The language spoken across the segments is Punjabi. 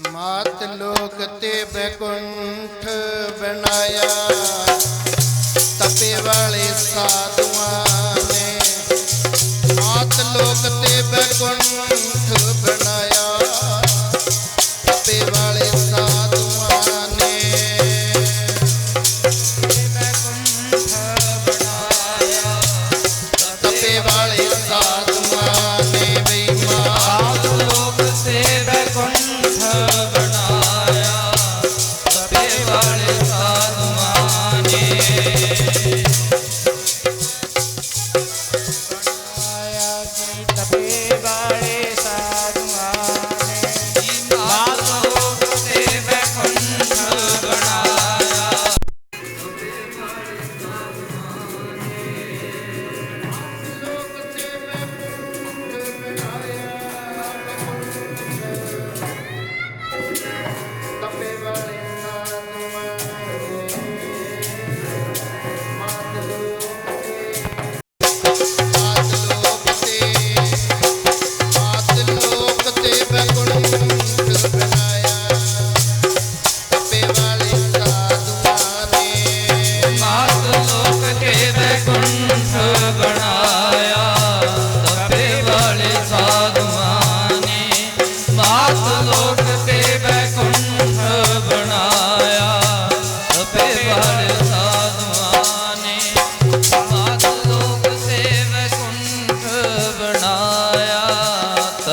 ਮਾਤ ਲੋਕ ਤੇ ਬੈਕੁੰਠ ਬਣਾਇਆ। ਤਪੇ ਵਾਲੇ ਸਾਧੂਆਂ ਨੇ ਮਾਤ ਲੋਕ ਤੇ ਬੈਕੁੰਠ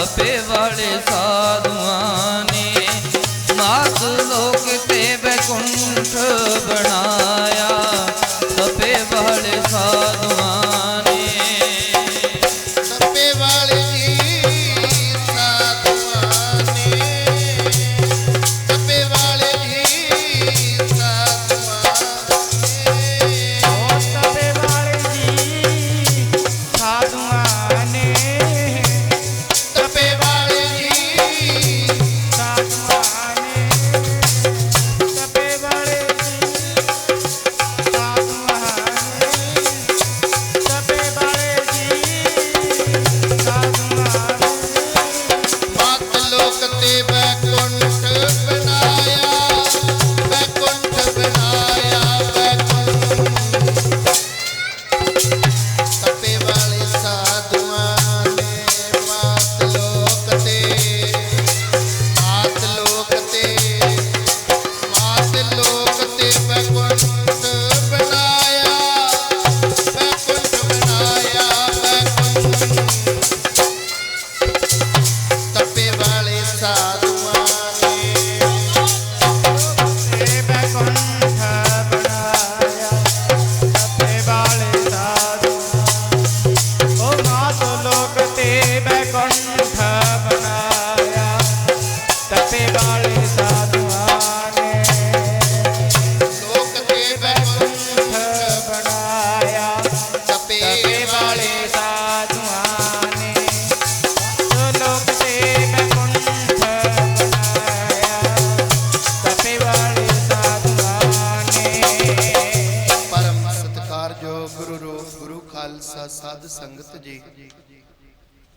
ਤਪੇ ਵਾਲੇ ਸਾਧੂਆਂ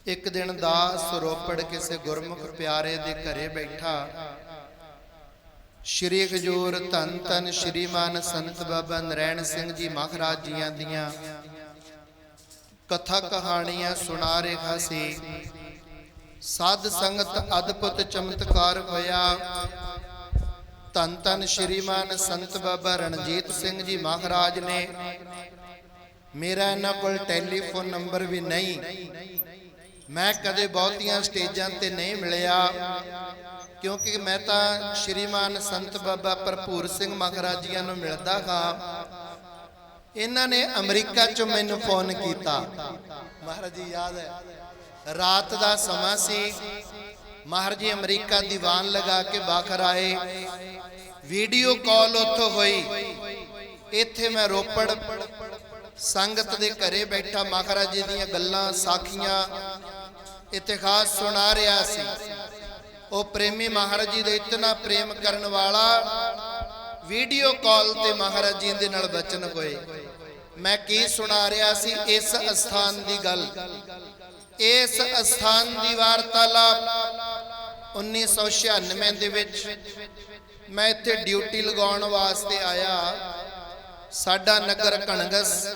ਇੱਕ ਦਿਨ ਦਾਸ ਰੋਪੜ ਕਿਸੇ ਗੁਰਮੁਖ ਪਿਆਰੇ ਦੇ ਘਰੇ ਬੈਠਾ। ਸ਼੍ਰੀ ਖਜੂਰ ਧੰਨ ਧੰਨ ਸ਼੍ਰੀਮਾਨ ਸੰਤ ਬਾਬਾ ਨਰੈਣ ਸਿੰਘ ਜੀ ਮਹਾਰਾਜ ਜੀਆਂ ਦੀਆਂ ਕਥਾ ਕਹਾਣੀਆਂ ਸੁਣਾ ਰਿਹਾ ਸੀ। ਸਾਧ ਸੰਗਤ ਅਦਭੁਤ ਚਮਤਕਾਰ ਹੋਇਆ। ਧੰਨ ਧੰਨ ਸ਼੍ਰੀਮਾਨ ਸੰਤ ਬਾਬਾ ਰਣਜੀਤ ਸਿੰਘ ਜੀ ਮਹਾਰਾਜ ਨੇ, ਮੇਰਾ ਇਹਨਾਂ ਕੋਲ ਟੈਲੀਫੋਨ ਨੰਬਰ ਵੀ ਨਹੀਂ। ਮੈਂ ਕਦੇ ਬਹੁਤੀਆਂ ਸਟੇਜਾਂ ਤੇ ਨਹੀਂ ਮਿਲਿਆ, ਕਿਉਂਕਿ ਮੈਂ ਤਾਂ ਸ਼੍ਰੀਮਾਨ ਸੰਤ ਬਾਬਾ ਭਰਪੂਰ ਸਿੰਘ ਮਹਾਰਾਜ ਜੀਆਂ ਨੂੰ ਮਿਲਦਾ ਹਾਂ। ਇਹਨਾਂ ਨੇ ਅਮਰੀਕਾ ਚੋਂ ਮੈਨੂੰ ਫੋਨ ਕੀਤਾ। ਮਹਾਰਾਜ ਜੀ, ਯਾਦ ਹੈ, ਰਾਤ ਦਾ ਸਮਾਂ ਸੀ। ਮਹਾਰਾਜ ਜੀ, ਅਮਰੀਕਾ ਦੀਵਾਨ ਲਗਾ ਕੇ ਬਾਖਰ ਆਏ। ਵੀਡੀਓ ਕਾਲ ਉੱਥੋਂ ਹੋਈ। ਇੱਥੇ ਮੈਂ ਰੋਪੜ ਸੰਗਤ ਦੇ ਘਰੇ ਬੈਠਾ। ਮਹਾਰਾਜ ਜੀ ਦੀਆਂ ਗੱਲਾਂ, ਸਾਖੀਆਂ ਇਤਿਹਾਸ ਸੁਣਾ ਰਿਹਾ ਸੀ। ਉਹ ਪ੍ਰੇਮੀ ਮਹਾਰਾਜ ਜੀ ਦੇ ਇਤਨਾ ਪ੍ਰੇਮ ਕਰਨ ਵਾਲਾ ਵੀਡੀਓ ਕਾਲ ਤੇ ਮਹਾਰਾਜ ਜੀ ਦੇ ਨਾਲ ਬਚਨ ਹੋਏ। ਮੈਂ ਕੀ ਸੁਣਾ ਰਿਹਾ ਸੀ? ਇਸ ਅਸਥਾਨ ਦੀ ਗੱਲ। ਇਸ ਅਸਥਾਨ ਦੀ ਵਾਰਤਾਲਾਪ 1996 ਦੇ ਵਿੱਚ ਮੈਂ ਇੱਥੇ ਡਿਊਟੀ ਲਗਾਉਣ ਵਾਸਤੇ ਆਇਆ। ਸਾਡਾ ਨਗਰ ਕਣਗਸ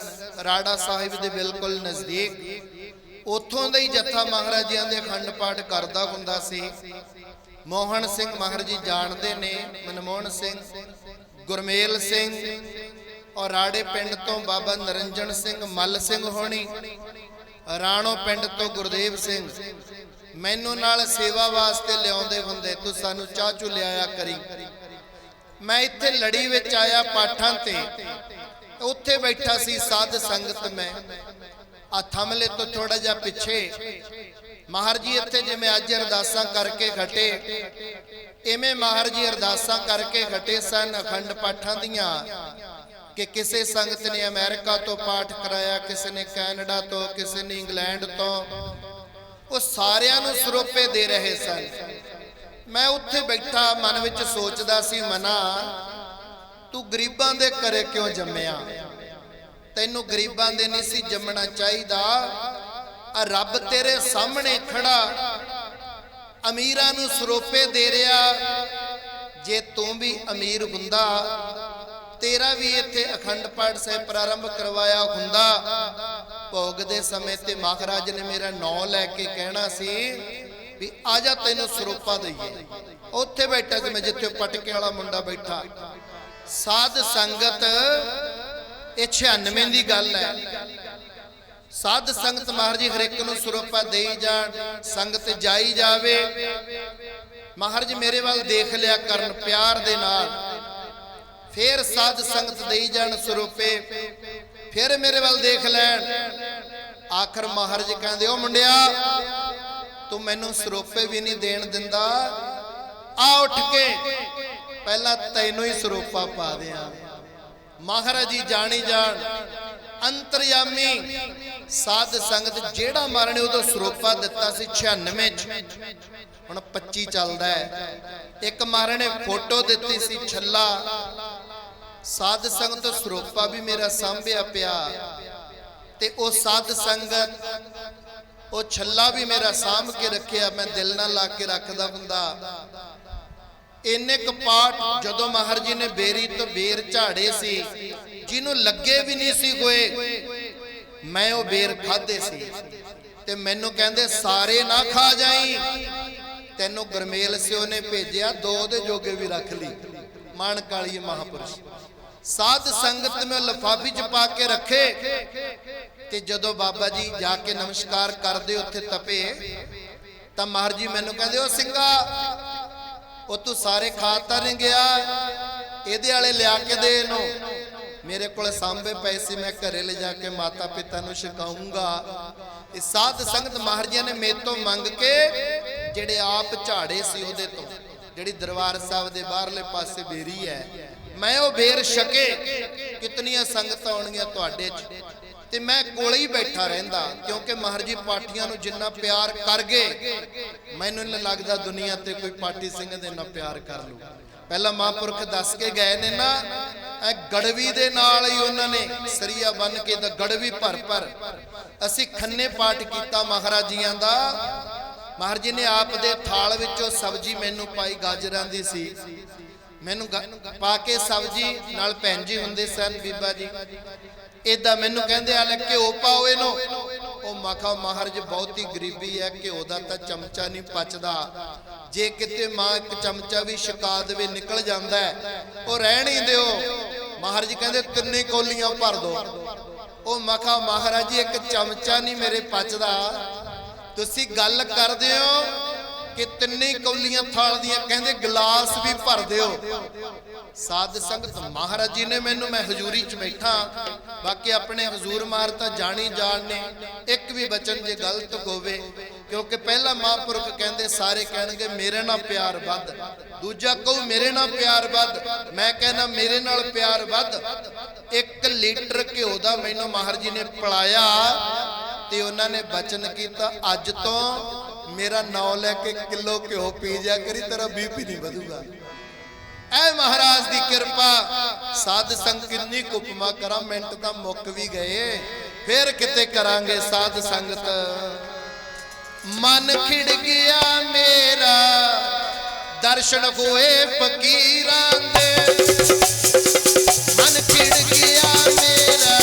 ਰਾੜਾ ਸਾਹਿਬ ਦੇ ਬਿਲਕੁਲ ਨਜ਼ਦੀਕ ਉੱਥੋਂ ਦਾ ਹੀ ਜੱਥਾ ਮਹਾਰਾਜਿਆਂ ਦੇ ਅਖੰਡ ਪਾਠ ਕਰਦਾ ਹੁੰਦਾ ਸੀ। ਮੋਹਨ ਸਿੰਘ ਮਹਾਰਾਜ ਜੀ ਜਾਣਦੇ ਨੇ, ਮਨਮੋਹਨ ਸਿੰਘ, ਗੁਰਮੇਲ ਸਿੰਘ ਔਰ ਰਾੜੇ ਪਿੰਡ ਤੋਂ ਬਾਬਾ ਨਰਿੰਜਨ ਸਿੰਘ ਮੱਲ ਸਿੰਘ ਹੋਣੀ, ਰਾਣੋ ਪਿੰਡ ਤੋਂ ਗੁਰਦੇਵ ਸਿੰਘ। ਮੈਨੂੰ ਨਾਲ ਸੇਵਾ ਵਾਸਤੇ ਲਿਆਉਂਦੇ ਹੁੰਦੇ, ਤੂੰ ਸਾਨੂੰ ਚਾਹ ਚੂ ਲਿਆਇਆ ਕਰੀ। ਮੈਂ ਇੱਥੇ ਲੜੀ ਵਿੱਚ ਆਇਆ ਪਾਠਾਂ ਤੇ, ਉੱਥੇ ਬੈਠਾ ਸੀ ਸਾਧ ਸੰਗਤ ਮੈਂ। ਆ ਥਮਲੇ ਤੋਂ ਥੋੜਾ ਜਿਹਾ ਪਿੱਛੇ। ਮਾਹਰ ਜੀ, ਇੱਥੇ ਜਿਵੇਂ ਅੱਜ ਅਰਦਾਸਾਂ ਕਰਕੇ ਘਟੇ, ਇਵੇਂ ਮਾਹਰ ਜੀ ਅਰਦਾਸਾਂ ਕਰਕੇ ਘਟੇ ਸਨ ਅਖੰਡ ਪਾਠਾਂ ਦੀਆਂ ਕਿ ਕਿਸੇ ਸੰਗਤ ਨੇ ਅਮਰੀਕਾ ਤੋਂ ਪਾਠ ਕਰਾਇਆ, ਕਿਸੇ ਨੇ ਕੈਨੇਡਾ ਤੋਂ, ਕਿਸੇ ਨੇ ਇੰਗਲੈਂਡ ਤੋਂ। ਉਹ ਸਾਰਿਆਂ ਨੂੰ ਸਰੋਪੇ ਦੇ ਰਹੇ ਸਨ। ਮੈਂ ਉੱਥੇ ਬੈਠਾ, ਮਨ ਵਿੱਚ ਸੋਚਦਾ ਸੀ, ਮਨਾ, ਤੂੰ ਗਰੀਬਾਂ ਦੇ ਘਰੇ ਕਿਉਂ ਜੰਮਿਆ? ਤੈਨੂੰ ਗਰੀਬਾਂ ਦੇ ਨਹੀਂ ਸੀ ਜੰਮਣਾ ਚਾਹੀਦਾ। ਆ ਰੱਬ ਤੇਰੇ ਸਾਹਮਣੇ ਖੜਾ। ਅਮੀਰਾਂ ਨੂੰ ਸਰੋਪੇ ਦੇ ਰਿਹਾ। ਜੇ ਤੂੰ ਵੀ ਅਮੀਰ ਹੁੰਦਾ, ਤੇਰਾ ਵੀ ਇੱਥੇ ਅਖੰਡ ਪਾਠ ਸਾਹਿਬ ਪ੍ਰਾਰੰਭ ਕਰਵਾਇਆ ਹੁੰਦਾ। ਭੋਗ ਦੇ ਸਮੇਂ ਤੇ ਮਹਾਰਾਜ ਨੇ ਮੇਰਾ ਨਾਂ ਲੈ ਕੇ ਕਹਿਣਾ ਸੀ ਵੀ ਆ ਜਾ ਤੈਨੂੰ ਸਰੋਪਾ ਦਈਏ। ਉੱਥੇ ਬੈਠਾ ਸੀ ਮੈਂ, ਜਿੱਥੇ ਪਟਕੇ ਵਾਲਾ ਮੁੰਡਾ ਬੈਠਾ। ਸਾਧ ਸੰਗਤ ਇਹ 96 ਦੀ ਗੱਲ ਹੈ। ਸਾਧ ਸੰਗਤ ਮਹਾਰਾਜ ਜੀ ਹਰੇਕ ਨੂੰ ਸਰੂਪਾ ਦੇਈ ਜਾਣ, ਸੰਗਤ ਜਾਈ ਜਾਵੇ। ਮਹਾਰਾਜ ਮੇਰੇ ਵੱਲ ਦੇਖ ਲਿਆ ਕਰਨ ਪਿਆਰ ਦੇ ਨਾਲ। ਫੇਰ ਸਾਧ ਸੰਗਤ ਦੇਈ ਜਾਣ ਸਰੂਪੇ, ਫਿਰ ਮੇਰੇ ਵੱਲ ਦੇਖ ਲੈਣ। ਆਖਰ ਮਹਾਰਾਜ ਕਹਿੰਦੇ, ਉਹ ਮੁੰਡਿਆ, ਤੂੰ ਮੈਨੂੰ ਸਰੋਪੇ ਵੀ ਨਹੀਂ ਦੇਣ ਦਿੰਦਾ। ਆ ਉੱਠ ਕੇ, ਪਹਿਲਾਂ ਤੈਨੂੰ ਹੀ ਸਰੋਪਾ ਪਾ ਦਿਆਂ। ਮਹਾਰਾਜ ਜੀ ਜਾਣੀ ਜਾਣ। ਅੰਤਰਯਾਮੀ ਸਾਧ ਸੰਗਤ ਜਿਹੜਾ ਮਾਰਨੇ ਉਦੋਂ ਸਰੂਪਾ ਦਿੱਤਾ ਸੀ 96 ਚ। ਹੁਣ 25 ਚੱਲਦਾ ਹੈ। ਇੱਕ ਮਹਾਰਾਜ ਨੇ ਫੋਟੋ ਦਿੱਤੀ ਸੀ ਛੱਲਾ। ਸਾਧ ਸੰਗਤ ਸਰੋਪਾ ਵੀ ਮੇਰਾ ਸਾਂਭਿਆ ਪਿਆ। ਤੇ ਉਹ ਸਾਧ ਸੰਗਤ, ਉਹ ਛੱਲਾ ਵੀ ਮੇਰਾ ਸਾਂਭ ਕੇ ਰੱਖਿਆ। ਮੈਂ ਦਿਲ ਨਾਲ ਲਾ ਕੇ ਰੱਖਦਾ ਹੁੰਦਾ। ਇੰਨੇ ਕੁ ਪਾਠ ਜਦੋਂ ਮਹਾਰਾਜ ਜੀ ਨੇ ਬੇਰੀ ਤੋਂ ਬੇਰ ਝਾੜੇ ਸੀ, ਜਿਹਨੂੰ ਲੱਗੇ ਵੀ ਨਹੀਂ ਸੀ ਹੋਏ ਮੈਂ ਉਹ ਬੇਰ ਖਾਦੇ ਸੀ। ਤੇ ਮੈਨੂੰ ਕਹਿੰਦੇ, ਸਾਰੇ ਨਾ ਖਾ ਜਾਈ। ਤੈਨੂੰ ਗਰਮੇਲ ਸਿਓ ਨੇ ਭੇਜਿਆ, ਦੋ ਦੇ ਜੋਗੇ ਵੀ ਰੱਖ ਲਈ ਮਾਨ ਕਾਲੀ ਮਹਾਪੁਰਸ਼। ਸਾਧ ਸੰਗਤ ਮੈਂ ਲਫਾਫੀ ਚ ਪਾ ਕੇ ਰੱਖੇ, ਤੇ ਜਦੋਂ ਬਾਬਾ ਜੀ ਜਾ ਕੇ ਨਮਸਕਾਰ ਕਰਦੇ, ਉੱਥੇ ਤਪੇ, ਤਾਂ ਮਹਾਰਾਜ ਜੀ ਮੈਨੂੰ ਕਹਿੰਦੇ, ਉਹ ਸਿੰਘਾ ਉਹ ਤੂੰ ਸਾਰੇ ਖਾ ਨਹੀਂ ਗਿਆ। ਇਹਦੇ ਵਾਲੇ ਲਿਆ ਕੇ ਦੇ ਇਹਨੂੰ। ਮੇਰੇ ਕੋਲ ਸਾਂਭੇ ਪੈਸੇ ਮੈਂ ਘਰੇ ਲੈ ਜਾ ਕੇ ਮਾਤਾ ਪਿਤਾ ਨੂੰ ਛਕਾਉਂਗਾ ਇਹ ਸਾਧ ਸੰਗਤ ਮਹਾਰਾਜਿਆਂ ਨੇ ਮੇਰੇ ਤੋਂ ਮੰਗ ਕੇ ਜਿਹੜੇ ਆਪ ਝਾੜੇ ਸੀ ਉਹਦੇ ਤੋਂ, ਜਿਹੜੀ ਦਰਬਾਰ ਸਾਹਿਬ ਦੇ ਬਾਹਰਲੇ ਪਾਸੇ ਬੇਰੀ ਹੈ, ਮੈਂ ਉਹ ਬੇਰ ਛਕੇ। ਕਿਤਨੀਆਂ ਸੰਗਤਾਂ ਆਉਣਗੀਆਂ ਤੁਹਾਡੇ 'ਚ। ਤੇ ਮੈਂ ਕੋਲੇ ਹੀ ਬੈਠਾ ਰਹਿੰਦਾ, ਕਿਉਂਕਿ ਮਹਾਰਾਜ ਪਾਠੀਆਂ ਨੂੰ ਜਿੰਨਾ ਪਿਆਰ ਕਰ ਗਏ ਮੈਨੂੰ ਨਹੀਂ ਲੱਗਦਾ ਦੁਨੀਆ ਤੇ ਕੋਈ ਪਾਠੀ ਸਿੰਘ ਦੇ ਨਾਲ ਪਿਆਰ ਕਰ ਲੂ। ਪਹਿਲਾਂ ਮਹਾਂਪੁਰਖ ਦੱਸ ਕੇ ਗਏ ਨੇ ਨਾ, ਇਹ ਗੜਵੀ ਦੇ ਨਾਲ ਹੀ ਉਹਨਾਂ ਨੇ ਸਰੀਆ ਬੰਨ ਕੇ ਤਾਂ ਗੜਵੀ ਭਰ ਭਰ, ਅਸੀਂ ਖੰਨੇ ਪਾਠ ਕੀਤਾ ਮਹਾਰਾਜੀਆਂ ਦਾ। ਮਹਾਰਾਜ ਜੀ ਨੇ ਆਪ ਦੇ ਥਾਲ ਵਿੱਚੋਂ ਸਬਜ਼ੀ ਮੈਨੂੰ ਪਾਈ, ਗਾਜਰਾਂ ਦੀ ਸੀ। ਮੈਨੂੰ ਪਾ ਕੇ ਸਬਜ਼ੀ ਨਾਲ ਭੈਣ ਜੀ ਹੁੰਦੇ ਸਨ, ਬੀਬਾ ਜੀ। ਇਦਾਂ ਮੈਨੂੰ ਕਹਿੰਦੇ ਆ, ਲੈ ਘਿਓ ਪਾਓ ਇਹਨੂੰ। ਉਹ ਮਖਾ ਮਹਾਰਾਜ ਬਹੁਤੀ ਗਰੀਬੀ ਹੈ, ਘਿਓ ਦਾ ਤਾਂ ਚਮਚਾ ਨਹੀਂ ਪਚਦਾ। ਜੇ ਕਿਤੇ ਮਾਂ ਇੱਕ ਚਮਚਾ ਵੀ ਛਕਾ ਦੇਵੇ ਨਿਕਲ ਜਾਂਦਾ ਉਹ ਰਹਿਣ ਹੀ ਦਿਓ। ਮਹਾਰਾਜ ਕਹਿੰਦੇ, ਤਿੰਨੇ ਕੋਲੀਆਂ ਭਰ ਦੋ। ਉਹ ਮਖਾ ਮਹਾਰਾਜ ਜੀ, ਇੱਕ ਚਮਚਾ ਨਹੀਂ ਮੇਰੇ ਪਚਦਾ। ਤੁਸੀਂ ਗੱਲ ਕਰਦੇ ਹੋ? ਤਿੰਨੇ ਕੌਲੀਆਂ ਥਾਲ ਦੀਆਂ ਕਹਿੰਦੇ ਗਲਾਸ ਵੀ ਭਰ ਦਿਓ। ਸਾਧ ਸੰਗਤ ਮਹਾਰਾਜ ਜੀ ਨੇ ਮੈਨੂੰ, ਮੈਂ ਹਜ਼ੂਰੀ 'ਚ ਬੈਠਾ। ਬਾਕੀ ਆਪਣੇ ਹਜ਼ੂਰ ਮਾਰ ਤਾਂ ਜਾਣੀ ਜਾਣ ਨੇ। ਇੱਕ ਵੀ ਬਚਨ ਜੇ ਗਲਤ ਹੋਵੇ ਕਿਉਂਕਿ ਪਹਿਲਾ ਮਹਾਂਪੁਰਖ ਕਹਿੰਦੇ, ਸਾਰੇ ਕਹਿਣਗੇ, ਮੇਰੇ ਨਾਲ ਪਿਆਰ ਵੱਧ। ਦੂਜਾ ਕਹੂ, ਮੇਰੇ ਨਾਲ ਪਿਆਰ ਵੱਧ। ਮੈਂ ਕਹਿੰਦਾ, ਮੇਰੇ ਨਾਲ ਪਿਆਰ ਵੱਧ। 1 ਲੀਟਰ ਘਿਓ ਦਾ ਮੈਨੂੰ ਮਹਾਰਾਜ ਜੀ ਨੇ ਪਲਾਇਆ ਤੇ ਉਹਨਾਂ ਨੇ ਬਚਨ ਕੀਤਾ, ਅੱਜ ਤੋਂ ਮੇਰਾ ਨਾਂ ਲੈ ਕੇ ਕਿਲੋ ਘਿਓ ਪੀ ਜਾ ਕਰੀ, ਤੇਰਾ ਬੀਪੀ ਨਹੀਂ ਵਧੂਗਾ। ਐ ਮਹਾਰਾਜ ਦੀ ਕਿਰਪਾ, ਸਾਧ ਸੰਗ ਕਿੰਨੀ ਕੁਪਮਾ ਕਰਾਂ, ਮਿੰਟ ਤਾਂ ਮੁੱਕ ਵੀ ਗਏ। ਫੇਰ ਕਿਤੇ ਕਰਾਂਗੇ ਸਾਧ ਸੰਗਤ। ਮਨ ਖਿੜ ਗਿਆ ਮੇਰਾ, ਦਰਸ਼ਨ ਹੋਏ ਫਕੀਰਾਂ ਦੇ। ਮਨ ਖਿੜ ਗਿਆ ਮੇਰਾ,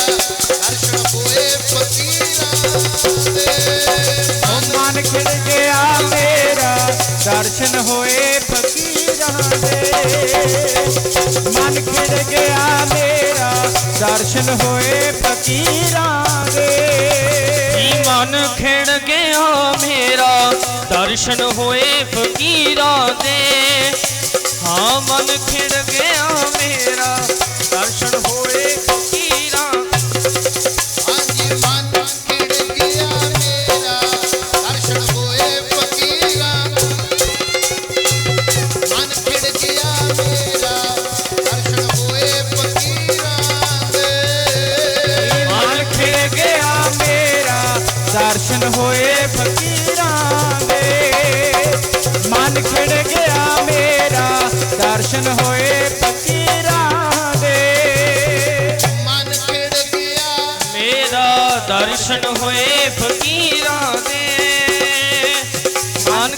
ਦਰਸ਼ਨ ਹੋਏ ਫਕੀਰਾਂ ਦੇ। ਦੇ ਮਨ ਖਿੜ ਗਿਆ ਮੇਰਾ ਦਰਸ਼ਨ ਹੋਏ ਫਕੀਰਾਂ ਦੇ ਮਨ ਖਿੜ ਗਿਆ ਮੇਰਾ ਦਰਸ਼ਨ ਹੋਏ ਫਕੀਰਾਂ ਦੇ ਹਾਂ ਮਨ ਖਿੜ ਗਿਆ ਮੇਰਾ ਦਰਸ਼ਨ ਹੋਏ ਫਕੀਰਾਂ ਦਰਸ਼ਨ ਹੋਏ ਫਕੀਰਾਂ ਦੇ। ਮਨ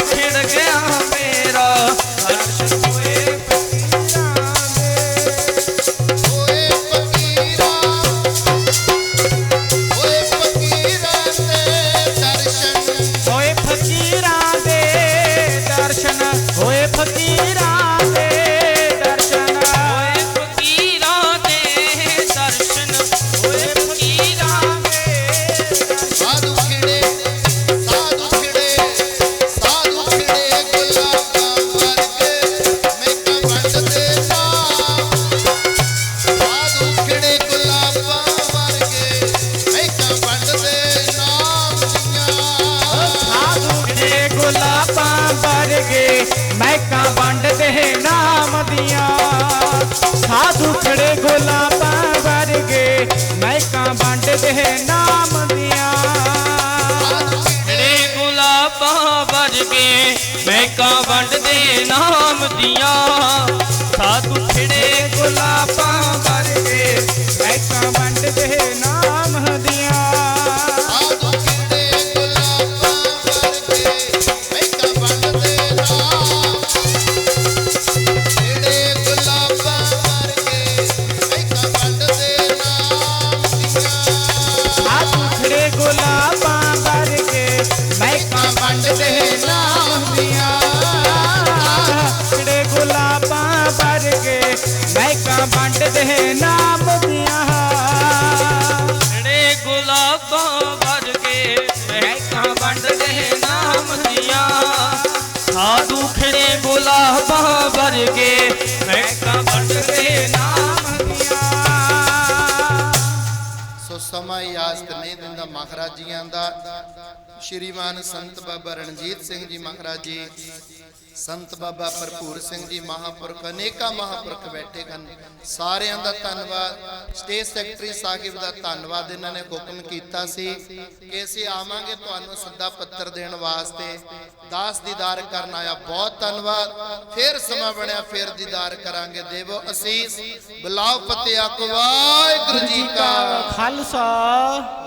ਵੰਡਦੇ ਨਾਮ ਦੀਆਂ। ਜਿਹੜੇ ਗੁਲਾਬਾਂ ਵਰਗੇ ਮਹਿਕਾਂ ਵੰਡਦੇ ਨਾਮ ਦੀਆਂ। ਗੁਲਾਬਾਂ ਵਰਗੇ ਮਹਿਕਾਂ ਵੰਡਦੇ ਨਾਮ ਦੀਆਂ। ਸੋ ਸਮਾਂ ਯਾਦ ਨਹੀਂ ਦਿੰਦਾ ਮਹਾਰਾਜ ਜੀਆਂ ਦਾ ਸ਼੍ਰੀਮਾਨ ਸੰਤ ਬਾਬਾ ਰਣਜੀਤ ਸਿੰਘ ਜੀ ਮਹਾਰਾਜ ਜੀ, ਸੰਤ ਬਾਬਾ ਭਰਪੂਰ ਸਿੰਘ ਜੀ ਮਹਾਪੁਰਖ, ਅਨੇਕਾਂ ਮਹਾਪੁਰਖ ਬੈਠੇ ਹਨ। ਸਾਰਿਆਂ ਦਾ ਧੰਨਵਾਦ। ਸਟੇਜ ਸੈਕਟਰੀ ਸਾਹਿਬ ਦਾ ਧੰਨਵਾਦ ਇਹਨਾਂ ਨੇ ਹੁਕਮ ਕੀਤਾ ਸੀ ਕਿ ਅਸੀਂ ਆਵਾਂਗੇ ਤੁਹਾਨੂੰ ਸੱਦਾ ਪੱਤਰ ਦੇਣ ਵਾਸਤੇ। ਦਾਸ ਦੀਦਾਰ ਕਰਨ ਆਇਆ, ਬਹੁਤ ਧੰਨਵਾਦ। ਫਿਰ ਸਮਾਂ ਬਣਿਆ, ਫਿਰ ਦੀਦਾਰ ਕਰਾਂਗੇ। ਦੇਵੋ ਅਸੀਸ। ਬੁਲਾਓ ਫਤਿਹ ਆਖੋ ਵਾਹਿਗੁਰੂ ਜੀ ਕਾ ਖਾਲਸਾ।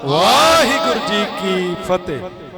ਵਾਹਿਗੁਰੂ ਜੀ ਕੀ ਫਤਿਹ।